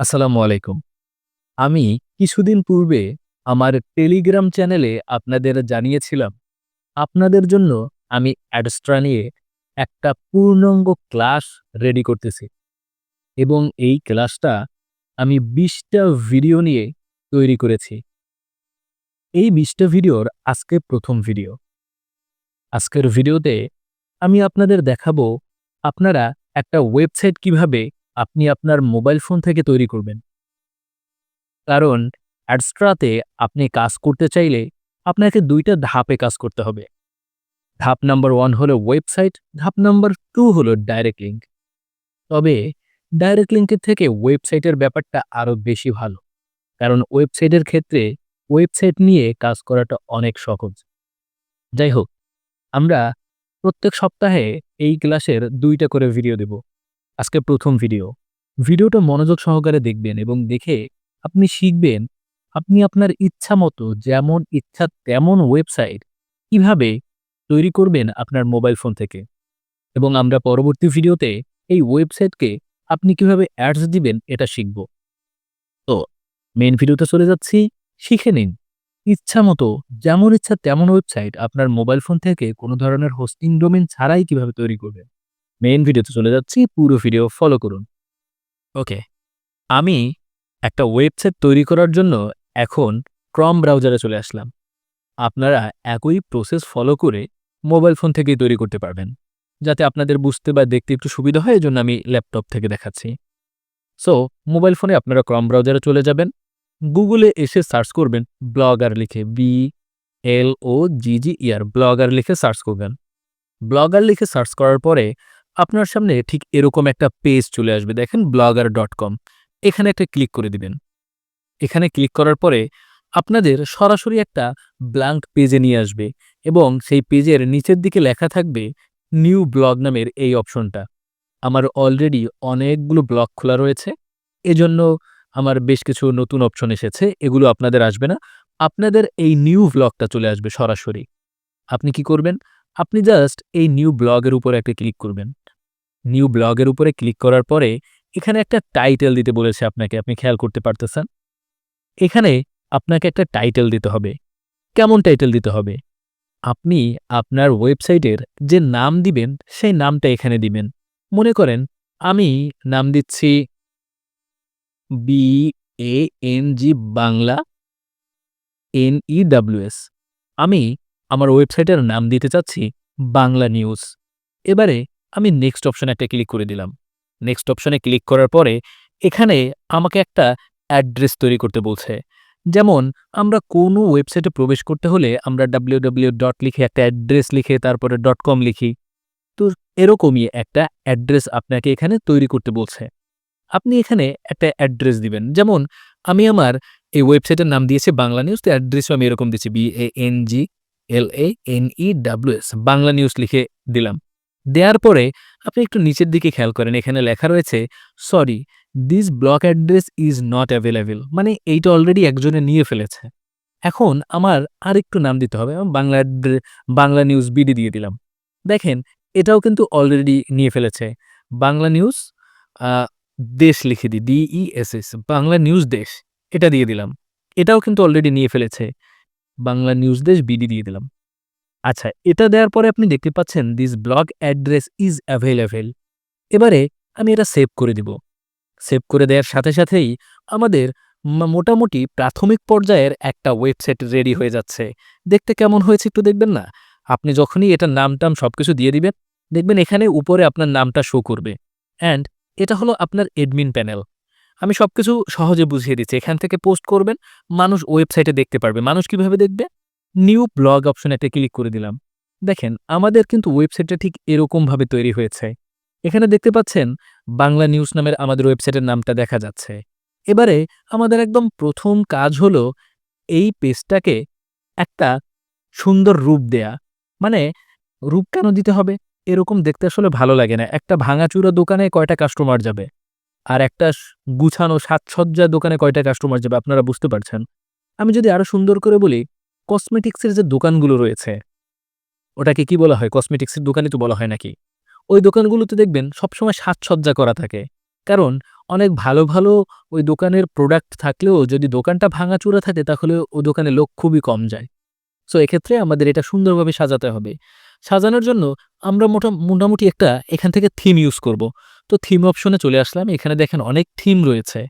আসসালামু আলাইকুম। আমি কিছুদিন পূর্বে আমার টেলিগ্রাম চ্যানেলে আপনাদের জানিয়েছিলাম, আপনাদের জন্য আমি অ্যাডস্ট্রা নিয়ে একটা পূর্ণাঙ্গ ক্লাস রেডি করতেছি। এবং এই ক্লাসটা আমি বিশটা ভিডিও নিয়ে তৈরি করেছি। এই বিশটা ভিডিওর আজকে প্রথম ভিডিও। আজকের ভিডিওতে আমি আপনাদের দেখাবো আপনারা একটা ওয়েবসাইট কীভাবে আপনি আপনার মোবাইল ফোন থেকে তৈরি করবেন। কারণ অ্যাডস্ট্রাতে আপনি কাজ করতে চাইলে আপনাকে দুইটা ধাপে কাজ করতে হবে। ধাপ নাম্বার ওয়ান হলো ওয়েবসাইট, ধাপ নাম্বার টু হলো ডাইরেক্ট লিঙ্ক। তবে ডাইরেক্ট লিঙ্কের থেকে ওয়েবসাইটের ব্যাপারটা আরও বেশি ভালো। কারণ ওয়েবসাইটের ক্ষেত্রে ওয়েবসাইট নিয়ে কাজ করাটা অনেক সহজ। যাই হোক, আমরা প্রত্যেক সপ্তাহে এই ক্লাসের দুইটা করে ভিডিও দেব। আজকে প্রথম ভিডিও। ভিডিওটা মনোযোগ সহকারে দেখবেন এবং দেখে আপনি শিখবেন আপনি আপনার ইচ্ছা মতো যেমন ইচ্ছা তেমন ওয়েবসাইট কীভাবে তৈরি করবেন আপনার মোবাইল ফোন থেকে। এবং আমরা পরবর্তী ভিডিওতে এই ওয়েবসাইটকে আপনি কীভাবে অ্যাডস দিবেন এটা শিখব। তো মেন ভিডিওতে চলে যাচ্ছি, শিখে নিন। ইচ্ছা মতো যেমন ইচ্ছা তেমন ওয়েবসাইট আপনার মোবাইল ফোন থেকে কোনো ধরনের হোস্টিং ডোমেইন ছাড়াই কীভাবে তৈরি করবেন। মেইন ভিডিওতে চলে যাচ্ছি, পুরো ভিডিও ফলো করুন। ওকে, আমি একটা ওয়েবসাইট তৈরি করার জন্য এখন ক্রম ব্রাউজারে চলে আসলাম। আপনারা একই প্রসেস ফলো করে মোবাইল ফোন থেকেই তৈরি করতে পারবেন। যাতে আপনাদের বুঝতে বা দেখতে একটু সুবিধা হয় এজন্য আমি ল্যাপটপ থেকে দেখাচ্ছি। সো মোবাইল ফোনে আপনারা ক্রম ব্রাউজারে চলে যাবেন। গুগলে এসে সার্চ করবেন ব্লগার লিখে B L O G G ইয়ার ব্লগার লিখে সার্চ করবেন। ব্লগার লিখে সার্চ করার পরে আপনার সামনে ঠিক এরকম একটা পেজ চলে আসবে দেখেন ব্লগার ডট কম এখানে একটা ক্লিক করে দিবেন। এখানে ক্লিক করার পরে আপনাদের সরাসরি একটা ব্ল্যাঙ্ক পেজে নিয়ে আসবে এবং সেই পেজের নিচের দিকে লেখা থাকবে নিউ ব্লগ নামের এই অপশনটা। আমার অলরেডি অনেকগুলো ব্লগ খোলা রয়েছে। এজন্য আমার বেশ কিছু নতুন অপশন এসেছে। এগুলো আপনাদের আসবে না। আপনাদের এই নিউ ব্লগটা চলে আসবে সরাসরি। আপনি কি করবেন? আপনি জাস্ট এই নিউ ব্লগের উপরে একটা ক্লিক করবেন। নিউ ব্লগের উপরে ক্লিক করার পরে এখানে একটা টাইটেল দিতে বলেছে আপনাকে, আপনি খেয়াল করতে পারতেছেন। এখানে আপনাকে একটা টাইটেল দিতে হবে। কেমন টাইটেল দিতে হবে? আপনি আপনার ওয়েবসাইটের যে নাম দিবেন সেই নামটা এখানে দিবেন। মনে করেন আমি নাম দিচ্ছি B A N G Bangla N E W S. আমি আমার ওয়েবসাইটের নাম দিতে চাচ্ছি বাংলা নিউজ। এবারে আমি নেক্সট অপশনে একটা ক্লিক করে দিলাম। নেক্সট অপশনে ক্লিক করার পরে এখানে আমাকে একটা অ্যাড্রেস তৈরি করতে বলছে। যেমন আমরা কোনো ওয়েবসাইটে প্রবেশ করতে হলে আমরা www ডট লিখে একটা অ্যাড্রেস লিখে তারপরে ডট কম লিখি। তো এরকমই একটা অ্যাড্রেস আপনাকে এখানে তৈরি করতে বলছে। আপনি এখানে একটা অ্যাড্রেস দিবেন। যেমন আমি আমার এই ওয়েবসাইটের নাম দিয়েছি বাংলা নিউজ, তো অ্যাড্রেসও আমি এরকম দিচ্ছি B A N G L A N E W S Bangla news লিখে দিলাম। দেওয়ার পরে আপনি একটু নিচের দিকে খেয়াল করেন, এখানে লেখা রয়েছে sorry this block address is not available মানে এইটা অলরেডি একজনে নিয়ে ফেলেছে। এখন আমার আরেকটু নাম দিতে হবে। বাংলা বাংলা নিউজ বিডি দিয়ে দিলাম। দেখেন, এটাও কিন্তু অলরেডি নিয়ে ফেলেছে। বাংলা নিউজ দেশ লিখে দিই D E S S Bangla news দেশ, এটা দিয়ে দিলাম। এটাও কিন্তু অলরেডি নিয়ে ফেলেছে। বাংলা নিউজ দেশ বিডি দিয়ে দিলাম। আচ্ছা এটা দেওয়ার পরে আপনি দেখতে পাচ্ছেন this blog address is available. এবারে আমি এটা সেভ করে দিব। সেভ করে দেওয়ার সাথে সাথেই আমাদের মোটামুটি প্রাথমিক পর্যায়ের একটা ওয়েবসাইট রেডি হয়ে যাচ্ছে। দেখতে কেমন হয়েছে একটু দেখবেন না? আপনি যখনই এটার নাম-টাম সবকিছু দিয়ে দিবেন, দেখবেন এখানে উপরে আপনার নামটা শো করবে। অ্যান্ড এটা হলো আপনার এডমিন প্যানেল। আমি সবকিছু সহজে বুঝিয়ে দিচ্ছি। এখান থেকে পোস্ট করবেন, মানুষ ওয়েবসাইটে দেখতে পারবে। মানুষ কীভাবে দেখবে? নিউ ব্লগ অপশনে একটা ক্লিক করে দিলাম। দেখেন, আমাদের কিন্তু ওয়েবসাইটটা ঠিক এরকমভাবে তৈরি হয়েছে। এখানে দেখতে পাচ্ছেন, বাংলা নিউজ নামের আমাদের ওয়েবসাইটের নামটা দেখা যাচ্ছে। এবারে আমাদের একদম প্রথম কাজ হলো এই পেজটাকে একটা সুন্দর রূপ দেয়া। মানে রূপ কেন দিতে হবে? এরকম দেখতে আসলে ভালো লাগে না। একটা ভাঙাচুরা দোকানে কয়টা কাস্টমার যাবে? আর একটা গুছানো সাজসজ্জা দোকানে কয়টা কাস্টমার যাবে আপনারা বুঝতে পারছেন। আমি যদি আরও সুন্দর করে বলি কসমেটিক্সের যে দোকানগুলো রয়েছে, ওটাকে কি বলা হয়? কসমেটিক্সের দোকানই তো বলা হয় নাকি? ওই দোকানগুলোতে দেখবেন সবসময় সাজসজ্জা করা থাকে। কারণ অনেক ভালো, ভালো ওই দোকানের প্রোডাক্ট থাকলেও যদি দোকানটা ভাঙাচোরা থাকে তাহলে ও দোকানে লোক খুবই কম যায়। সো এক্ষেত্রে আমাদের এটা সুন্দরভাবে সাজাতে হবে। সাজানোর জন্য আমরা মোটা মোটামুটি একটা এখান থেকে থিম ইউজ করব। তো থিম অপশনে চলে আসলাম। এখানে দেখেন অনেক থিম রয়েছে।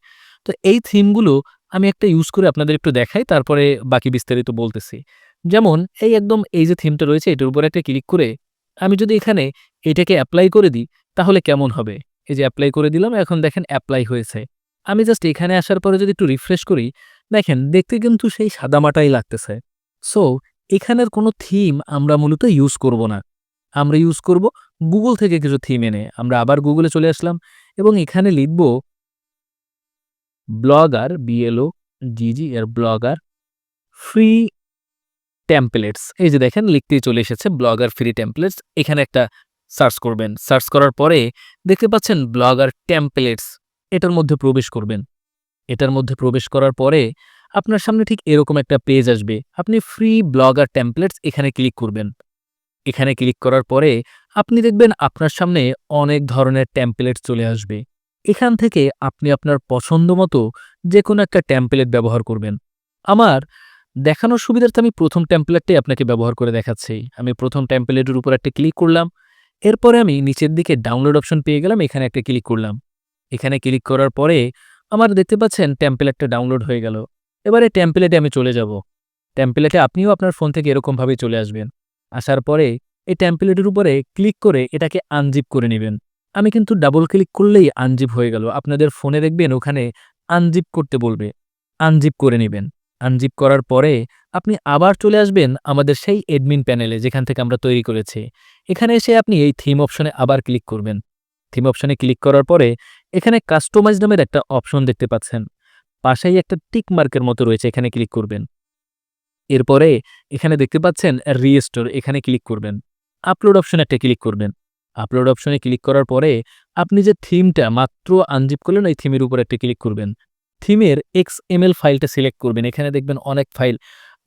তো এই থিমগুলো আমি একটা ইউজ করে আপনাদের একটু দেখাই, তারপরে বাকি বিস্তারিত বলতেছি। যেমন, এই একদম এই যে থিমটা রয়েছে, এটার উপর একটা ক্লিক করে আমি যদি এখানে এটাকে অ্যাপ্লাই করে দিই, তাহলে কেমন হবে? এই যে অ্যাপ্লাই করে দিলাম, এখন দেখেন অ্যাপ্লাই হয়েছে। আমি জাস্ট এখানে আসার পরে যদি একটু রিফ্রেশ করি, দেখেন দেখতে কিন্তু সেই সাদামাটাই লাগতেছে। সো এখানের কোনো থিম আমরা মূলত ইউজ করব না। আমরা ইউজ করব গুগল থেকে কিছু থিম এনে। আমরা আবার গুগলে চলে আসলাম এবং এখানে লিখব ব্লগার বিএলও জিজি এর ব্লগার ফ্রি টেমপ্লেটস এই যে দেখেন, লিখতেই চলে এসেছে, ব্লগার ফ্রি টেমপ্লেটস এখানে একটা সার্চ করবেন। সার্চ করার পরে দেখতে পাচ্ছেন, ব্লগার টেমপ্লেটস এটার মধ্যে প্রবেশ করবেন। এটার মধ্যে প্রবেশ করার পরে আপনার সামনে ঠিক এরকম একটা পেজ আসবে। আপনি ফ্রি ব্লগার টেমপ্লেটস এখানে ক্লিক করবেন। এখানে ক্লিক করার পরে আপনি দেখবেন আপনার সামনে অনেক ধরনের টেমপ্লেটস চলে আসবে। এখান থেকে আপনি আপনার পছন্দ মতো যে কোনো একটা টেমপ্লেট ব্যবহার করবেন। আমার দেখানোর সুবিধার্থে আমি প্রথম টেমপ্লেটটাই আপনাকে ব্যবহার করে দেখাচ্ছি। আমি প্রথম টেমপ্লেটের উপর একটা ক্লিক করলাম। এরপরে আমি নিচের দিকে ডাউনলোড অপশন পেয়ে গেলাম, এখানে একটা ক্লিক করলাম। এখানে ক্লিক করার পরে আমার দেখতে পাচ্ছেন টেমপ্লেটটা ডাউনলোড হয়ে গেল। এবারে টেমপ্লেটে আমি চলে যাব। টেমপ্লেটে আপনিও আপনার ফোন থেকে এরকমভাবে চলে আসবেন। আসার পরে এই টেমপ্লেটের উপরে ক্লিক করে এটাকে আনজিপ করে নেবেন। আমি কিন্তু ডাবল ক্লিক করলেই আনজিপ হয়ে গেল। আপনাদের ফোনে দেখবেন ওখানে আনজিপ করতে বলবে। আনজিপ করে নেবেন। আনজিপ করার পরে আপনি আবার চলে আসবেন আমাদের সেই এডমিন প্যানেলে যেখান থেকে আমরা তৈরি করেছি। এখানে এসে আপনি এই থিম অপশনে আবার ক্লিক করবেন। থিম অপশনে ক্লিক করার পরে এখানে কাস্টমাইজ নামের একটা অপশন দেখতে পাচ্ছেন। পাশেই একটা টিক মার্কের মতো রয়েছে, এখানে ক্লিক করবেন। এরপরে এখানে দেখতে পাচ্ছেন রিস্টোর এখানে ক্লিক করবেন। আপলোড অপশন একটা ক্লিক করবেন। আপলোড অপশনে ক্লিক করার পরে আপনি যে থিমটা মাত্র আনজিপ করলেন এই থিমের উপর একটা ক্লিক করবেন। থিমের এক্স এমএল ফাইলটা সিলেক্ট করবেন। এখানে দেখবেন অনেক ফাইল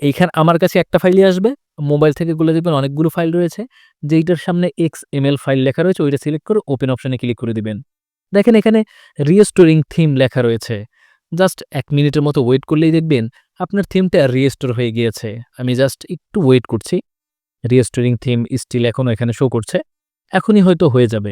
এইখানে আমার কাছে একটা ফাইলই আসবে। মোবাইল থেকে গুলো দেখবেন অনেকগুলো ফাইল রয়েছে। যেইটার সামনে এক্স এমএল ফাইল লেখা রয়েছে, ওইটা সিলেক্ট করে ওপেন অপশনে ক্লিক করে দিবেন। দেখেন এখানে রিস্টোরিং থিম লেখা রয়েছে। জাস্ট এক মিনিটের মতো ওয়েট করলেই দেখবেন আপনার থিমটা রিস্টোর হয়ে গিয়েছে। আমি জাস্ট একটু ওয়েট করছি। রিস্টোরিং থিম স্টিল এখনও এখানে শো করছে। এখনই হয়তো হয়ে যাবে।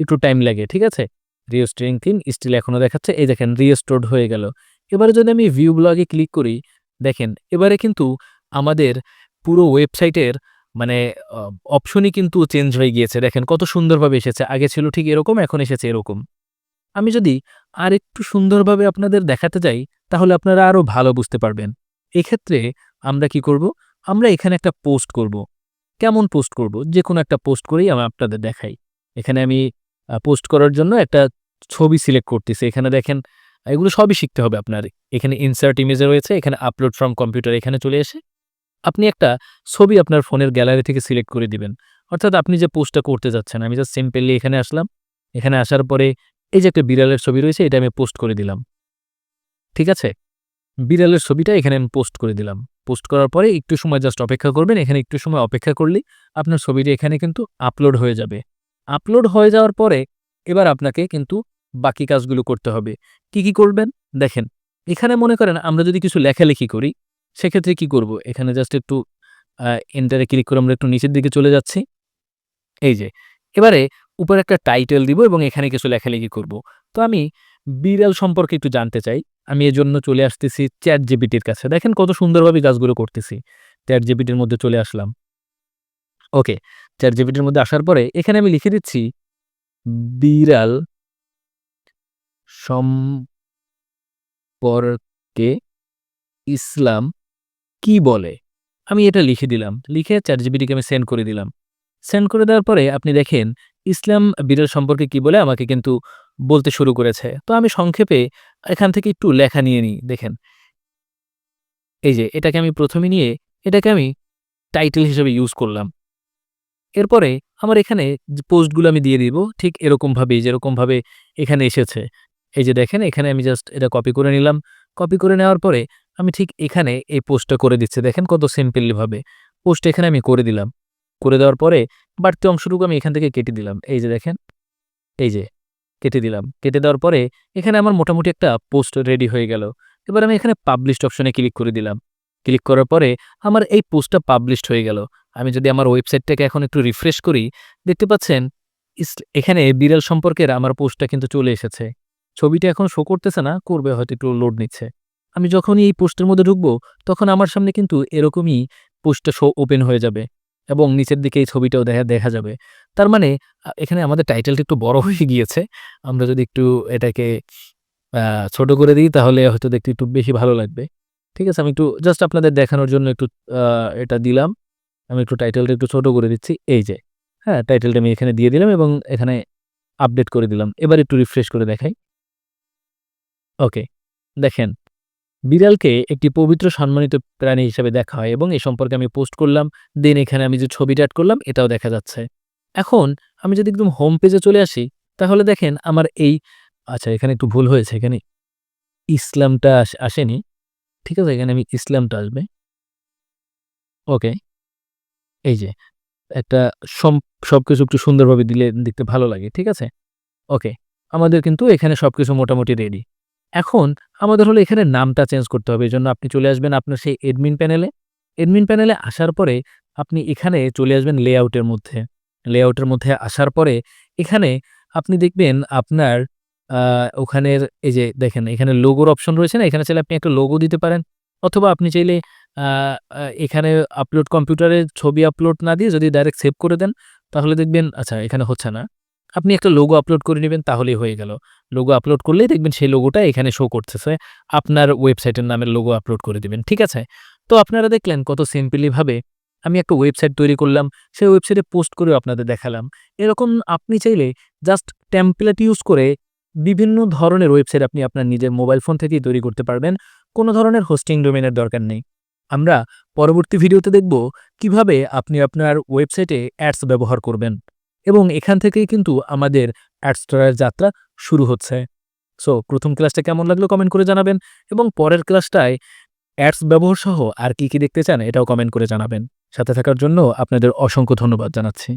একটু টাইম লাগে, ঠিক আছে? রিস্টোরিং থিম স্টিল এখনও দেখাচ্ছে। এই দেখেন রিস্টোর্ড হয়ে গেল। এবারে যদি আমি ভিউ ব্লগে ক্লিক করি, দেখেন, এবারে কিন্তু আমাদের পুরো ওয়েবসাইটের মানে অপশনই কিন্তু চেঞ্জ হয়ে গিয়েছে। দেখেন, কত সুন্দরভাবে এসেছে। আগে ছিল ঠিক এরকম, এখন এসেছে এরকম। আমি যদি আর একটু সুন্দরভাবে আপনাদের দেখাতে যাই, তাহলে আপনারা আরও ভালো বুঝতে পারবেন। এক্ষেত্রে আমরা কি করব? আমরা এখানে একটা পোস্ট করব। কেমন পোস্ট করব? যে কোনো একটা পোস্ট করেই আমি আপনাদের দেখাই। এখানে আমি পোস্ট করার জন্য একটা ছবি সিলেক্ট করতেছি। এখানে দেখেন, এগুলো সবই শিখতে হবে আপনার। এখানে ইনসার্ট ইমেজে রয়েছে, এখানে আপলোড ফ্রম কম্পিউটার এখানে চলে এসে আপনি একটা ছবি আপনার ফোনের গ্যালারি থেকে সিলেক্ট করে দিবেন। অর্থাৎ আপনি যে পোস্টটা করতে যাচ্ছেন, আমি জাস্ট সিম্পলি এখানে আসলাম। এখানে আসার পরে এই যে একটা বিড়ালের ছবি রয়েছে, এটা আমি পোস্ট করে দিলাম। ঠিক আছে? বিড়ালের ছবিটা এখানে আমি পোস্ট করে দিলাম। পোস্ট করার পরে একটু সময় জাস্ট অপেক্ষা করবেন, এখানে একটু সময় অপেক্ষা করলে আপনার ছবিটি এখানে কিন্তু আপলোড হয়ে যাবে। আপলোড হয়ে যাওয়ার পরে এবার আপনাকে কিন্তু বাকি কাজগুলো করতে হবে। কি কি করবেন? দেখেন, এখানে মনে করেন আমরা যদি কিছু লেখালেখি করি, সেক্ষেত্রে কি করব? এখানে জাস্ট একটু এন্টারে ক্লিক করে আমরা একটু নিচের দিকে চলে যাচ্ছি। এই যে, এবারে উপরে একটা টাইটেল দিব এবং এখানে কিছু লেখালেখি করব। তো আমি বিড়াল সম্পর্কে একটু জানতে চাই। আমি এজন্য চলে আসতেছি চ্যাট জিবিটির কাছে। দেখেন কত সুন্দরভাবে কাজগুলো করতেছি। চ্যাট জিবিটির মধ্যে চলে আসলাম। ওকে চ্যাট জিবিটির মধ্যে আসার পরে এখানে আমি লিখে দিচ্ছি, বিড়াল সম্পর্কে ইসলাম কি বলে? আমি এটা লিখে দিলাম। লিখে চ্যাট জিবিটিকে আমি সেন্ড করে দিলাম। সেন্ড করে দেওয়ার পরে আপনি দেখেন ইসলাম বিড়াল সম্পর্কে কি বলে আমাকে কিন্তু বলতে শুরু করেছে। তো আমি সংক্ষেপে এখান থেকে একটু লেখা নিয়ে নিই, দেখেন। এই যে, এটাকে আমি প্রথমে নিয়ে এটাকে আমি টাইটেল হিসেবে ইউজ করলাম। এরপরে আমার এখানে পোস্টগুলো আমি দিয়ে দিব, ঠিক এরকমভাবেই, যেরকমভাবে এখানে এসেছে। এই যে দেখেন, এখানে আমি জাস্ট এটা কপি করে নিলাম। কপি করে নেওয়ার পরে আমি ঠিক এখানে এই পোস্টটা করে দিচ্ছি। দেখেন কত সিম্পলিভাবে। পোস্ট এখানে আমি করে দিলাম। করে দেওয়ার পরে বাড়তি অংশটুকু আমি এখান থেকে কেটে দিলাম। এই যে দেখেন, এই যে কেটে দিলাম। কেটে দেওয়ার পরে এখানে আমার মোটামুটি একটা পোস্ট রেডি হয়ে গেল। এবার আমি এখানে পাবলিশড অপশনে ক্লিক করে দিলাম। ক্লিক করার পরে আমার এই পোস্টটা পাবলিশড হয়ে গেল। আমি যদি আমার ওয়েবসাইটটাকে এখন একটু রিফ্রেশ করি, দেখতে পাচ্ছেন এখানে বিড়াল সম্পর্কের আমার পোস্টটা কিন্তু চলে এসেছে। ছবিটা এখন শো করতেছে না, করবে হয়তো একটু লোড নিচ্ছে। আমি যখনই এই পোস্টের মধ্যে ঢুকবো, তখন আমার সামনে কিন্তু এরকমই পোস্টটা শো ওপেন হয়ে যাবে। এবং নিচের দিকে এই ছবিটাও দেখা দেখা যাবে। তার মানে এখানে আমাদের টাইটেলটা একটু বড় হয়ে গিয়েছে। আমরা যদি একটু এটাকে ছোট করে দিই, তাহলে হয়তো দেখতে একটু বেশি ভালো লাগবে। ঠিক আছে, আমি একটু জাস্ট আপনাদের দেখানোর জন্য একটু এটা দিলাম। আমি একটু টাইটেলটা একটু ছোট করে দিচ্ছি। এই যে হ্যাঁ টাইটেলটা আমি এখানে দিয়ে দিলাম এবং এখানে আপডেট করে দিলাম। এবার একটু রিফ্রেশ করে দেখাই। ওকে দেখেন। বিড়ালকে একটি পবিত্র সম্মানিত প্রাণী হিসেবে দেখা হয় এবং এই সম্পর্কে আমি পোস্ট করলাম, দেন এখানে আমি যে ছবিটা অ্যাড করলাম, এটাও দেখা যাচ্ছে। এখন আমি যদি একদম হোম পেজে চলে আসি, তাহলে দেখেন আমার এই আচ্ছা এখানে একটু ভুল হয়েছে, এখানে ইসলামটা আসেনি, ঠিক আছে? এখানে আমি ইসলামটা আসবে। ওকে, এই যে একটা সব কিছু একটু সুন্দরভাবে দিলে দেখতে ভালো লাগে, ঠিক আছে? ওকে, আমাদের কিন্তু এখানে সবকিছু মোটামুটি রেডি এখন আমাদের হলো এখানে নামটা চেঞ্জ করতে হবে এই জন্য আপনি চলে আসবেন আপনার সেই এডমিন প্যানেলে এডমিন প্যানেলে আসার পরে আপনি এখানে চলে আসবেন লেআউটের মধ্যে। লেআউটের মধ্যে আসার পরে এখানে আপনি দেখবেন আপনার ওখানের এই যে দেখেন, এখানে লোগোর অপশন রয়েছে না, এখানে চাইলে আপনি একটা লোগো দিতে পারেন। অথবা আপনি চাইলে এখানে আপলোড কম্পিউটারে ছবি আপলোড না দিয়ে যদি ডাইরেক্ট সেভ করে দেন, তাহলে দেখবেন আচ্ছা এখানে হচ্ছে না। আপনি একটা লোগো আপলোড করে নেবেন, তাহলেই হয়ে গেল। লোগো আপলোড করলেই দেখবেন সেই লোগোটা এখানে শো করতেছে। আপনার ওয়েবসাইটের নামের লোগো আপলোড করে দিবেন, ঠিক আছে? তো আপনারা দেখলেন কত সিম্পলিভাবে আমি একটা ওয়েবসাইট তৈরি করলাম, সেই ওয়েবসাইটে পোস্ট করেও আপনাদের দেখালাম। এরকম আপনি চাইলে জাস্ট টেমপ্লেট ইউজ করে বিভিন্ন ধরনের ওয়েবসাইট আপনি আপনার নিজের মোবাইল ফোন থেকেই তৈরি করতে পারবেন। কোনো ধরনের হোস্টিং ডোমেনের দরকার নেই। আমরা পরবর্তী ভিডিওতে দেখব কীভাবে আপনি আপনার ওয়েবসাইটে অ্যাডস ব্যবহার করবেন। এবং এখান থেকেই কিন্তু আমাদের অ্যাডস্টারের যাত্রা শুরু হচ্ছে। সো প্রথম ক্লাসটা কেমন লাগল কমেন্ট করে জানাবেন এবং পরের ক্লাসটায় অ্যাডস ব্যবহার সহ আর কি কি দেখতে চান এটাও কমেন্ট করে জানাবেন। সাথে থাকার জন্য আপনাদের অসংখ্য ধন্যবাদ জানাচ্ছি।